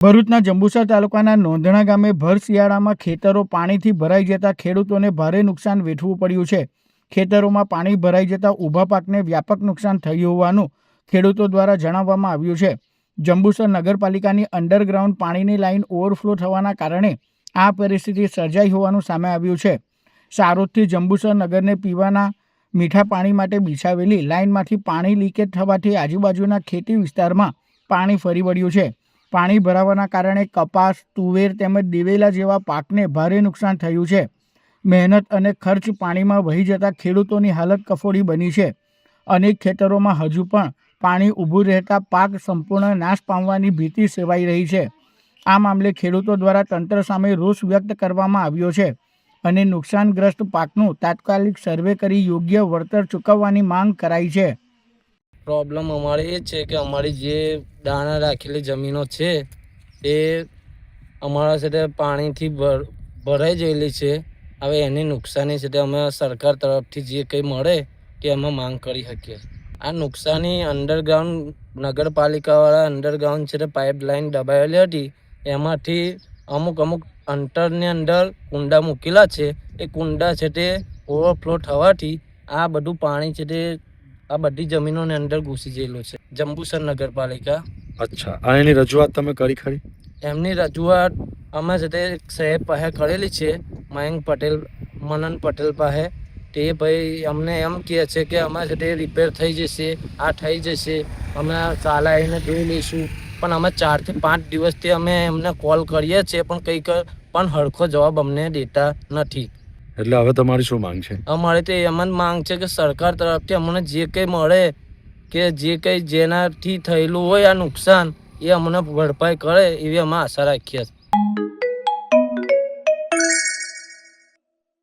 ભરૂચના જંબુસર તાલુકાના નોંધણા ગામે ભર શિયાળામાં ખેતરો પાણીથી ભરાઈ જતા ખેડૂતોને ભારે નુકસાન વેઠવું પડ્યું છે. ખેતરોમાં પાણી ભરાઈ જતા ઊભા પાકને વ્યાપક નુકસાન થયું હોવાનું ખેડૂતો દ્વારા જણાવવામાં આવ્યું છે. જંબુસર નગરપાલિકાની અંડરગ્રાઉન્ડ પાણીની લાઇન ઓવરફ્લો થવાના કારણે આ પરિસ્થિતિ સર્જાઈ હોવાનું સામે આવ્યું છે. સારોદથી જંબુસર નગરને પીવાના મીઠા પાણી માટે બિછાવેલી લાઇનમાંથી પાણી લીકેજ થવાથી આજુબાજુના ખેતી વિસ્તારમાં પાણી ફરી વળ્યું છે. પાણી ભરાવાના કારણે કપાસ, તુવેર તેમજ દિવેલા જેવા પાકને ભારે નુકસાન થયું છે. મહેનત અને ખર્ચ પાણીમાં વહી જતા ખેડૂતોની હાલત કફોડી બની છે. અનેક ખેતરોમાં હજુ પણ પાણી ઊભું રહેતા પાક સંપૂર્ણ નાશ પામવાની ભીતિ સેવાઈ રહી છે. આ મામલે ખેડૂતો દ્વારા તંત્ર સામે રોષ વ્યક્ત કરવામાં આવ્યો છે અને નુકસાનગ્રસ્ત પાકનું તાત્કાલિક સર્વે કરી યોગ્ય વળતર ચૂકવવાની માંગ કરાઈ છે. પ્રોબ્લેમ અમારે એ છે કે અમારી જે દાણા રાખેલી જમીનો છે, એ અમારા સાથે પાણીથી ભર, ભરાઈ ગયેલી છે. હવે એની નુકસાની છે તે અમે સરકાર તરફથી જે કંઈ મળે તે અમે માંગ કરી શકીએ. આ નુકસાની અંડરગ્રાઉન્ડ નગરપાલિકાવાળા અંડરગ્રાઉન્ડ છે તે પાઇપલાઇન દબાવેલી હતી, એમાંથી અમુક અમુક અંતરની અંદર કુંડા મૂકેલા છે. એ કુંડા છે તે ઓવરફ્લો થવાથી આ બધું પાણી છે તે આ બધી જમીનોની અંદર ઘૂસી ગયેલું છે. જંબુસર નગરપાલિકા. અચ્છા. આ એની રજૂઆત તમે કરી ખરી? એમની રજૂઆત અમે છે તે સાહેબ પાસે કરેલી છે મયંક પટેલ મનન પટેલ પાસે. તે ભાઈ અમને એમ કહે છે કે અમે છે તે રિપેર થઈ જશે આ થઈ જશે. અમે ચાલા આવીને જોઈ લઈશું. પણ અમે ચારથી પાંચ દિવસથી અમે એમને કોલ કરીએ છીએ પણ કંઈક પણ હરખો જવાબ અમને દેતા નથી. એટલે હવે તમારી શું માંગ છે? અમારે તો એમ માંગ છે કે સરકાર તરફથી અમને જે કંઈ મળે કે જે કંઈ જેનાથી થયેલું હોય આ નુકસાન એ અમને ભરપાઈ કરે એવી અમે આશા રાખીએ છીએ.